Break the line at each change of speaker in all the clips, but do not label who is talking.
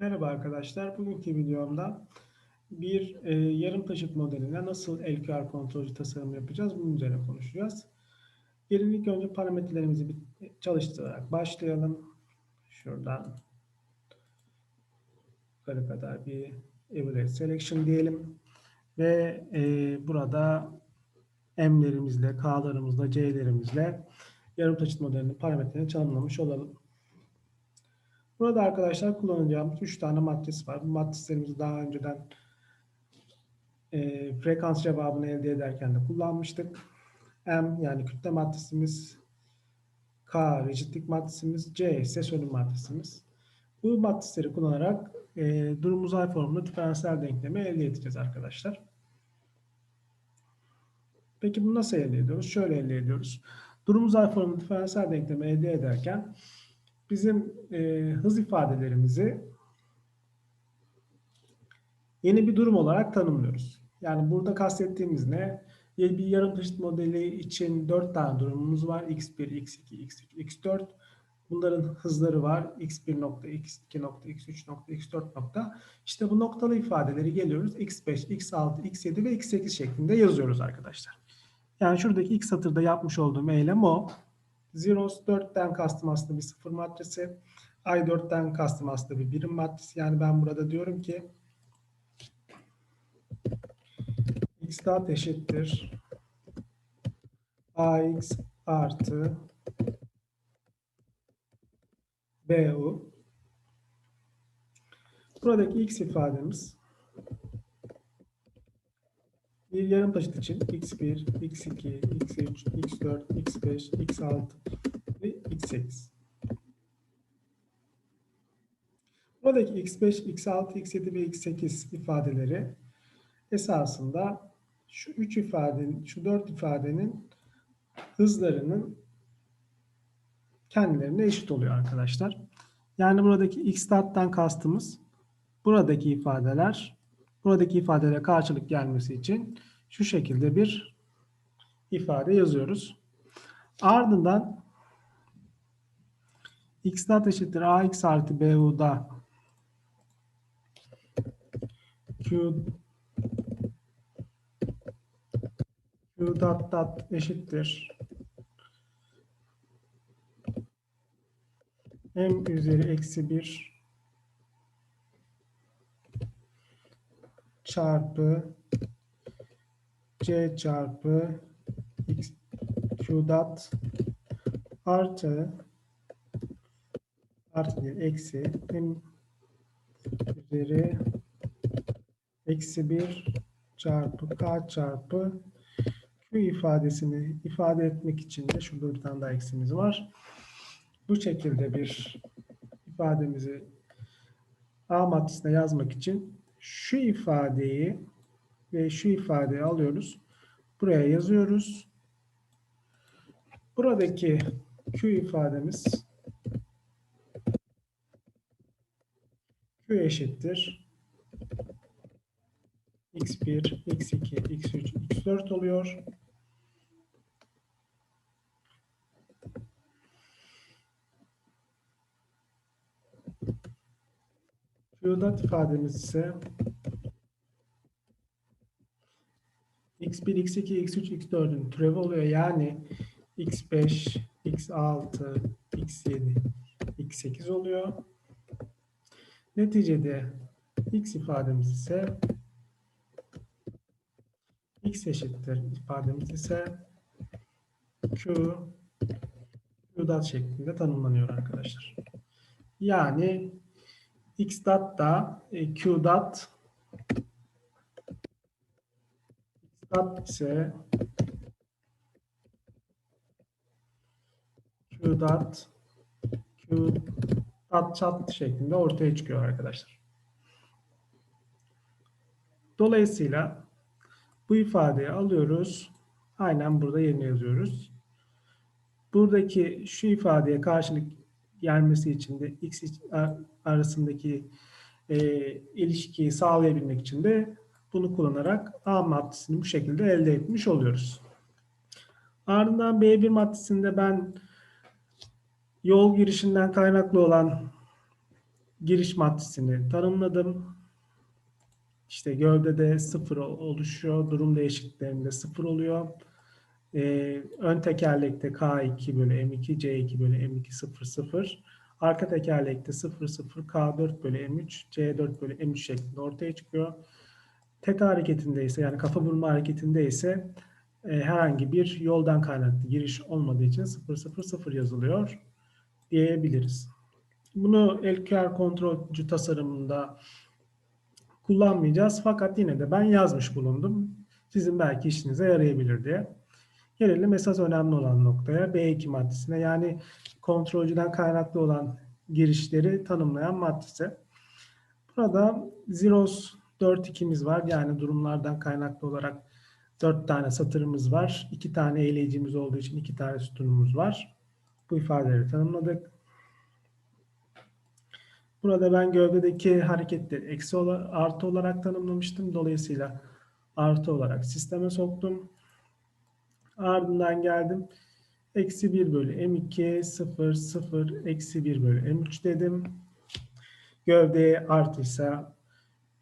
Merhaba arkadaşlar. Bugünkü videomda bir e, yarım taşıt modeline nasıl LQR kontrolcü tasarım yapacağız bunun üzerine konuşacağız. Gelin ilk önce parametrelerimizi bir çalıştırarak başlayalım. Şuradan yukarı kadar bir evaluate selection diyelim. Ve e, burada M'lerimizle, K'larımızla, C'lerimizle yarım taşıt modelinin parametrelerini tanımlamış olalım. Burada arkadaşlar kullanacağımız 3 tane matris var. Bu matrislerimizi daha önceden e, frekans cevabını elde ederken de kullanmıştık. M yani kütle matrisimiz, K rigidlik matrisimiz, C ise sönüm matrisimiz. Bu matrisleri kullanarak e, durum uzay formunda diferansiyel denklemi elde edeceğiz arkadaşlar. Peki bunu nasıl elde ediyoruz? Şöyle elde ediyoruz. Durum uzay formunda diferansiyel denklemi elde ederken bizim e, hız ifadelerimizi yeni bir durum olarak tanımlıyoruz. Yani burada kastettiğimiz ne? Bir yarım taşıt modeli için 4 tane durumumuz var. x1, x2, x3, x4. Bunların hızları var. x1 nokta, x2 nokta, x3 nokta, x4 nokta. İşte bu noktalı ifadeleri geliyoruz. x5, x6, x7 ve x8 şeklinde yazıyoruz arkadaşlar. Yani şuradaki ilk satırda yapmış olduğum eylem o. Zeros 4'ten kastım aslında bir sıfır matrisi. I4'ten kastım aslında bir birim matrisi. Yani ben burada diyorum ki x dot eşittir ax artı bu. Buradaki x ifademiz bir yarım taşıt için x1, x2, x3, x4, x5, x6 ve x8. Buradaki x5, x6, x7 ve x8 ifadeleri esasında şu üç ifadenin, şu dört ifadenin hızlarının kendilerine eşit oluyor arkadaşlar. Yani buradaki x dat'tan kastımız buradaki ifadeler buradaki ifadelere karşılık gelmesi için şu şekilde bir ifade yazıyoruz. Ardından x dot eşittir ax artı bu'da q q dot dot eşittir m üzeri eksi 1 çarpı c çarpı x q dot artı artı değil eksi m üzeri eksi 1 çarpı k çarpı q ifadesini ifade etmek için de şurada bir tane daha eksimiz var. Bu şekilde bir ifademizi A matrisine yazmak için şu ifadeyi ve şu ifadeyi alıyoruz. Buraya yazıyoruz. Buradaki Q ifademiz Q eşittir x1, x2, x3, x4 oluyor. Q'dat ifademiz ise x1, x2, x3, x4'ün türevi oluyor. Yani x5, x6, x7, x8 oluyor. Neticede x ifademiz ise x eşittir ifademiz ise q q'dat şeklinde tanımlanıyor arkadaşlar. Yani x dat da e, q dat ise Q dat Q dat çat şeklinde ortaya çıkıyor arkadaşlar. Dolayısıyla bu ifadeyi alıyoruz. Aynen burada yerine yazıyoruz. Buradaki şu ifadeye karşılık gelmesi için de x arasındaki e, ilişkiyi sağlayabilmek için de bunu kullanarak A maddesini bu şekilde elde etmiş oluyoruz. Ardından B1 maddesinde ben yol girişinden kaynaklı olan giriş matrisini tanımladım. İşte gövdede sıfır oluşuyor. Durum değişikliklerinde sıfır oluyor. Ee, ön tekerlekte K2 bölü M2, C2 bölü M2 0 0. Arka tekerlekte 0 0, K4 bölü M3, C4 bölü M3 şeklinde ortaya çıkıyor. Teta hareketinde ise yani kafa vurma hareketinde ise e, herhangi bir yoldan kaynaklı giriş olmadığı için 0 0 0 yazılıyor diyebiliriz. Bunu LQR kontrolcü tasarımında kullanmayacağız. Fakat yine de ben yazmış bulundum. Sizin belki işinize yarayabilir diye. Gelelim esas önemli olan noktaya B2 maddesine yani kontrolcüden kaynaklı olan girişleri tanımlayan maddesi. Burada zeros 4 ikimiz var. Yani durumlardan kaynaklı olarak 4 tane satırımız var. 2 tane eğleyicimiz olduğu için 2 tane sütunumuz var. Bu ifadeleri tanımladık. Burada ben gövdedeki hareketleri eksi olarak, artı olarak tanımlamıştım. Dolayısıyla artı olarak sisteme soktum. Ardından geldim. Eksi 1 bölü M2 0 0 eksi 1 bölü M3 dedim. Gövdeye artıysa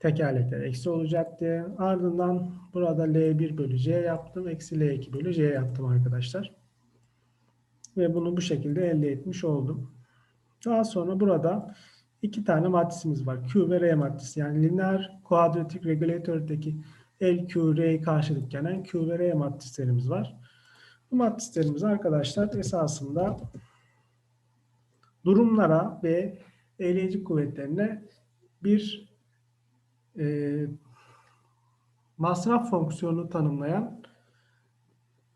tekerlekler eksi olacaktı. Ardından burada L1 bölü C yaptım. Eksi L2 bölü C yaptım arkadaşlar. Ve bunu bu şekilde elde etmiş oldum. Daha sonra burada iki tane matrisimiz var. Q ve R matrisi. Yani lineer kuadratik regülatördeki L, Q, R'yi karşılık gelen Q ve R matrislerimiz var. Bu matrislerimiz arkadaşlar esasında durumlara ve eğleyici kuvvetlerine bir e, masraf fonksiyonu tanımlayan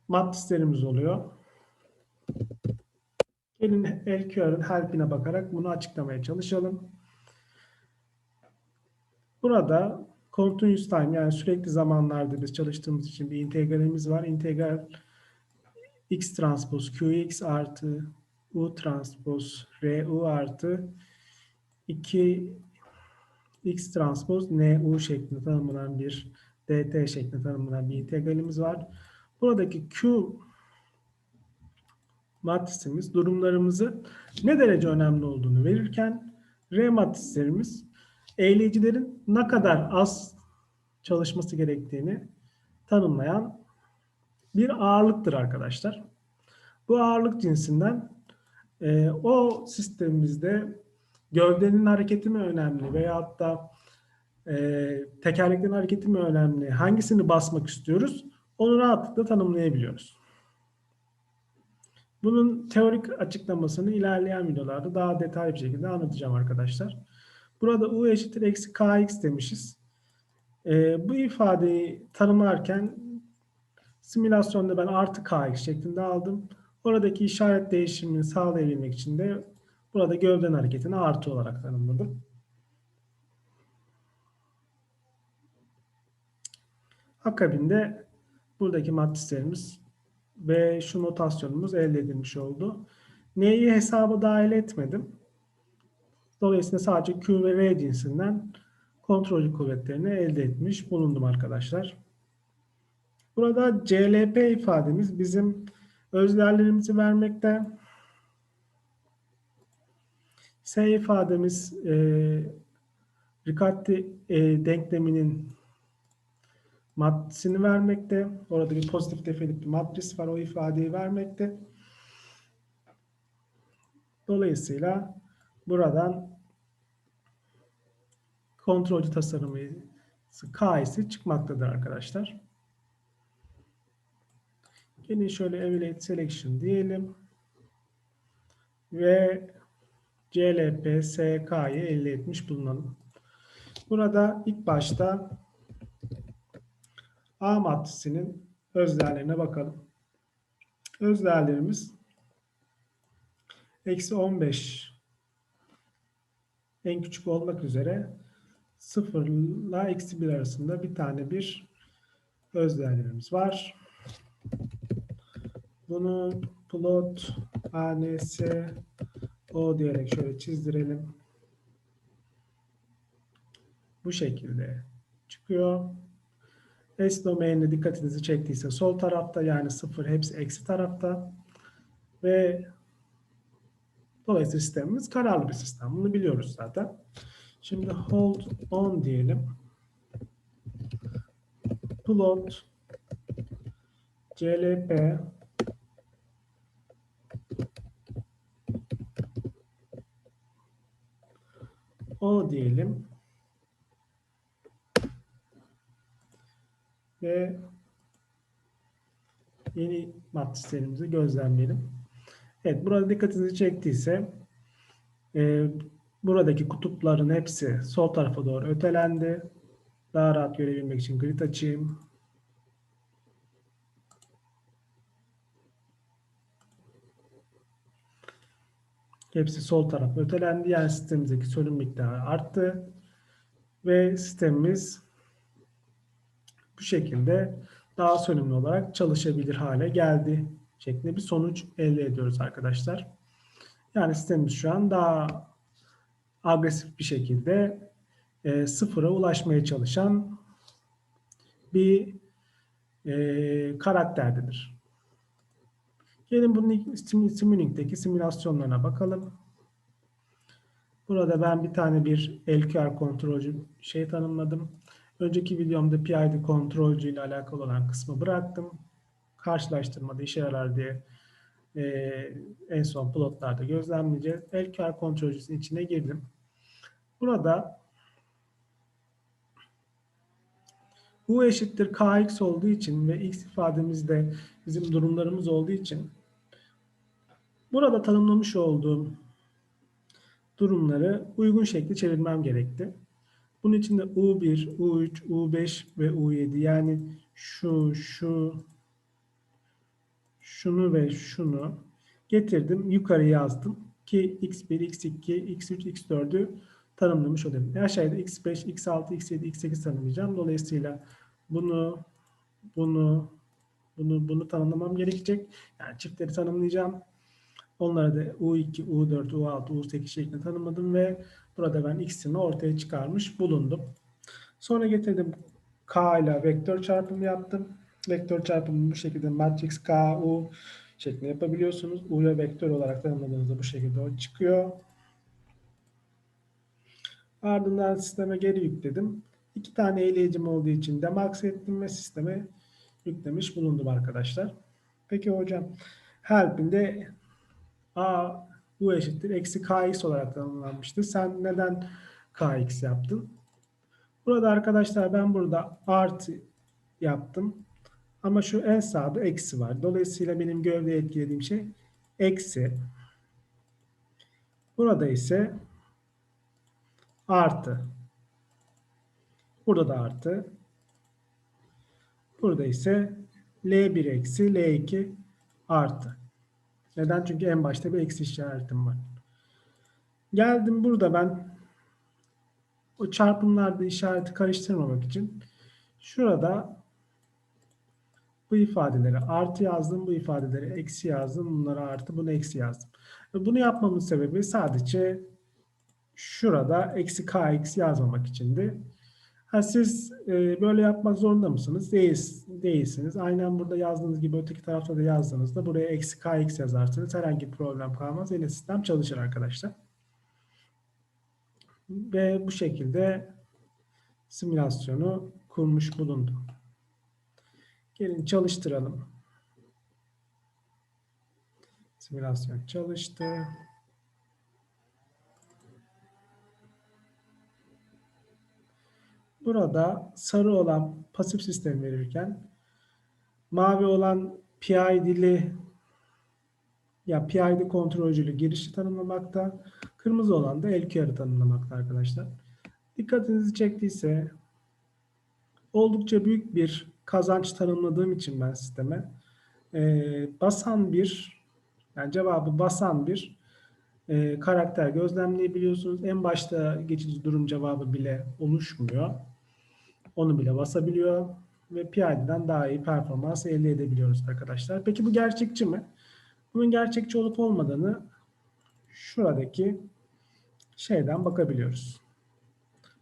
matrislerimiz oluyor. Gelin LQR'ın help'ine bakarak bunu açıklamaya çalışalım. Burada continuous time yani sürekli zamanlarda biz çalıştığımız için bir integralimiz var. İntegral x transpose qx artı u transpose ru artı 2 x transpose nu şeklinde tanımlanan bir dt şeklinde tanımlanan bir integralimiz var. Buradaki q matrisimiz durumlarımızı ne derece önemli olduğunu verirken R matrislerimiz eğleyicilerin ne kadar az çalışması gerektiğini tanımlayan bir ağırlıktır arkadaşlar. Bu ağırlık cinsinden e, o sistemimizde gövdenin hareketi mi önemli veyahut da e, tekerleklerin hareketi mi önemli, hangisini basmak istiyoruz onu rahatlıkla tanımlayabiliyoruz. Bunun teorik açıklamasını ilerleyen videolarda daha detaylı bir şekilde anlatacağım arkadaşlar. Burada u eşittir eksi kx demişiz. E, bu ifadeyi tanımlarken simülasyonda ben artı kx şeklinde aldım. Oradaki işaret değişimini sağlayabilmek için de burada gövden hareketini artı olarak tanımladım. Akabinde buradaki matrislerimiz ve şu notasyonumuz elde edilmiş oldu. N'yi hesaba dahil etmedim. Dolayısıyla sadece Q ve R cinsinden kontrolcü kuvvetlerini elde etmiş bulundum arkadaşlar. Burada CLP ifademiz bizim özlerlerimizi vermekte. S ifademiz e, Riccati e, denkleminin matrisini vermekte. Orada bir pozitif defelik bir matris var. O ifadeyi vermekte. Dolayısıyla buradan kontrolcü tasarımı K'si çıkmaktadır arkadaşlar. Yine şöyle Evaluate Selection diyelim. Ve CLP SK'yı elde etmiş bulunalım. Burada ilk başta A matrisinin özdeğerlerine bakalım. Özdeğerlerimiz eksi 15 en küçük olmak üzere 0 ile eksi 1 arasında bir tane bir özdeğerlerimiz var. Bunu plot ANS O diyerek şöyle çizdirelim. Bu şekilde çıkıyor. S domainine dikkatinizi çektiyse sol tarafta yani sıfır hepsi eksi tarafta ve Dolayısıyla sistemimiz kararlı bir sistem. Bunu biliyoruz zaten. Şimdi hold on diyelim. Plot CLP O diyelim. Ve yeni matrislerimizi gözlemleyelim. Evet, burada dikkatinizi çektiyse e, buradaki kutupların hepsi sol tarafa doğru ötelendi. Daha rahat görebilmek için grid açayım. Hepsi sol tarafa ötelendi. Yani sistemimizdeki sorun miktarı arttı. Ve sistemimiz bu şekilde daha sönümlü olarak çalışabilir hale geldi şeklinde bir sonuç elde ediyoruz arkadaşlar. Yani sistemimiz şu an daha agresif bir şekilde e, sıfıra ulaşmaya çalışan bir e, karakterdedir. Gelin bunun Simulink simülasyonlarına bakalım. Burada ben bir tane bir LQR kontrolcü şey tanımladım. Önceki videomda PID kontrolcü ile alakalı olan kısmı bıraktım. Karşılaştırmada işe yarar diye e, en son plotlarda gözlemleyeceğiz. LQR kontrolcüsünün içine girdim. Burada U eşittir KX olduğu için ve X ifademizde bizim durumlarımız olduğu için burada tanımlamış olduğum durumları uygun şekilde çevirmem gerekti. Bunun için de U1, U3, U5 ve U7 yani şu, şu, şunu ve şunu getirdim. Yukarı yazdım ki X1, X2, X3, X4'ü tanımlamış olayım. Aşağıda X5, X6, X7, X8 tanımlayacağım. Dolayısıyla bunu, bunu, bunu, bunu tanımlamam gerekecek. Yani çiftleri tanımlayacağım. Onları da U2, U4, U6, U8 şeklinde tanımladım ve burada ben x'ini ortaya çıkarmış bulundum. Sonra getirdim K ile vektör çarpımı yaptım. Vektör çarpımı bu şekilde matrix K, U şeklinde yapabiliyorsunuz. U'ya vektör olarak tanımladığınızda bu şekilde o çıkıyor. Ardından sisteme geri yükledim. İki tane eleyicim olduğu için demax ettim ve sisteme yüklemiş bulundum arkadaşlar. Peki hocam help'inde a u eşittir eksi kx olarak tanımlanmıştı. Sen neden kx yaptın? Burada arkadaşlar ben burada artı yaptım. Ama şu en sağda eksi var. Dolayısıyla benim gövdeye etkilediğim şey eksi. Burada ise artı. Burada da artı. Burada ise L1 eksi L2 artı. Neden? Çünkü en başta bir eksi işaretim var. Geldim burada ben o çarpımlarda işareti karıştırmamak için şurada bu ifadeleri artı yazdım, bu ifadeleri eksi yazdım, bunları artı, bunu eksi yazdım. Bunu yapmamın sebebi sadece şurada eksi kx yazmamak içindi. Ha, siz e, böyle yapmak zorunda mısınız? Değil, değilsiniz. Aynen burada yazdığınız gibi öteki tarafta da yazdığınızda buraya eksi kx yazarsınız. Herhangi bir problem kalmaz. Yine sistem çalışır arkadaşlar. Ve bu şekilde simülasyonu kurmuş bulundum. Gelin çalıştıralım. Simülasyon çalıştı. Burada sarı olan pasif sistem verirken mavi olan PID'li ya PID kontrolcülü girişi tanımlamakta. Kırmızı olan da LQR'ı tanımlamakta arkadaşlar. Dikkatinizi çektiyse oldukça büyük bir kazanç tanımladığım için ben sisteme e, basan bir yani cevabı basan bir e, karakter gözlemleyebiliyorsunuz. En başta geçici durum cevabı bile oluşmuyor. Onu bile basabiliyor ve PID'den daha iyi performans elde edebiliyoruz arkadaşlar. Peki bu gerçekçi mi? Bunun gerçekçi olup olmadığını şuradaki şeyden bakabiliyoruz.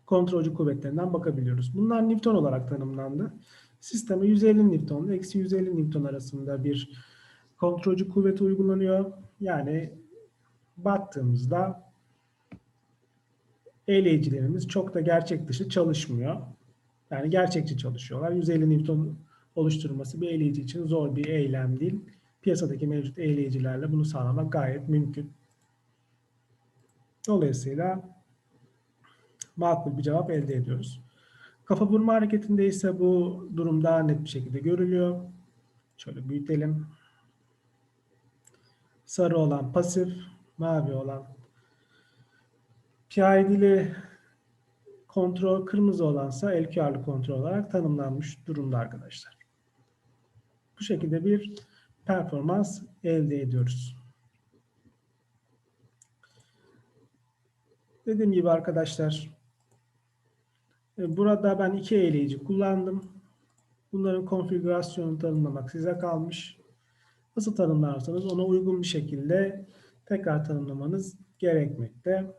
Kontrolcü kuvvetlerinden bakabiliyoruz. Bunlar Newton olarak tanımlandı. Sisteme 150 Newton ile eksi 150 Newton arasında bir kontrolcü kuvveti uygulanıyor. Yani baktığımızda eğleyicilerimiz çok da gerçek dışı çalışmıyor. Yani gerçekçi çalışıyorlar. 150 Newton oluşturması bir eğleyici için zor bir eylem değil. Piyasadaki mevcut eğleyicilerle bunu sağlamak gayet mümkün. Dolayısıyla makul bir cevap elde ediyoruz. Kafa vurma hareketinde ise bu durum daha net bir şekilde görülüyor. Şöyle büyütelim. Sarı olan pasif, mavi olan PID'li kontrol, kırmızı olansa LQR'lı kontrol olarak tanımlanmış durumda arkadaşlar. Bu şekilde bir performans elde ediyoruz. Dediğim gibi arkadaşlar e, burada ben iki eğleyici kullandım. Bunların konfigürasyonunu tanımlamak size kalmış. Nasıl tanımlarsanız ona uygun bir şekilde tekrar tanımlamanız gerekmekte.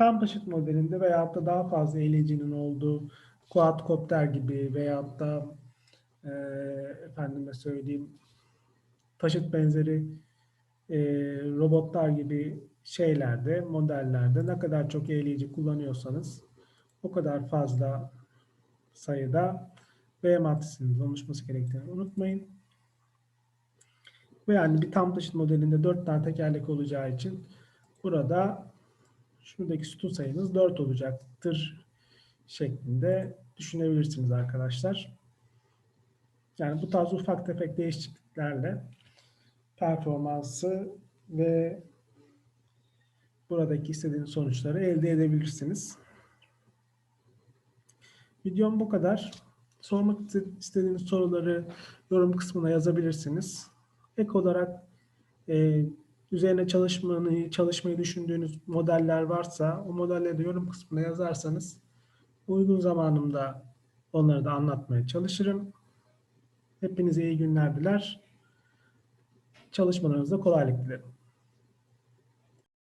Tam taşıt modelinde veyahut da daha fazla eğleyicinin olduğu quadcopter gibi veyahut da e, efendime söyleyeyim taşıt benzeri e, robotlar gibi şeylerde, modellerde ne kadar çok eğleyici kullanıyorsanız o kadar fazla sayıda B matrisinin oluşması gerektiğini unutmayın. Ve yani bir tam taşıt modelinde 4 tane tekerlek olacağı için burada şuradaki sütun sayınız 4 olacaktır şeklinde düşünebilirsiniz arkadaşlar. Yani bu tarz ufak tefek değişikliklerle performansı ve buradaki istediğiniz sonuçları elde edebilirsiniz. Videom bu kadar. Sormak istediğiniz soruları yorum kısmına yazabilirsiniz. Ek olarak e, üzerine çalışmayı, çalışmayı düşündüğünüz modeller varsa o modelleri de yorum kısmına yazarsanız uygun zamanımda onları da anlatmaya çalışırım. Hepinize iyi günler diler. Çalışmalarınızda kolaylık dilerim.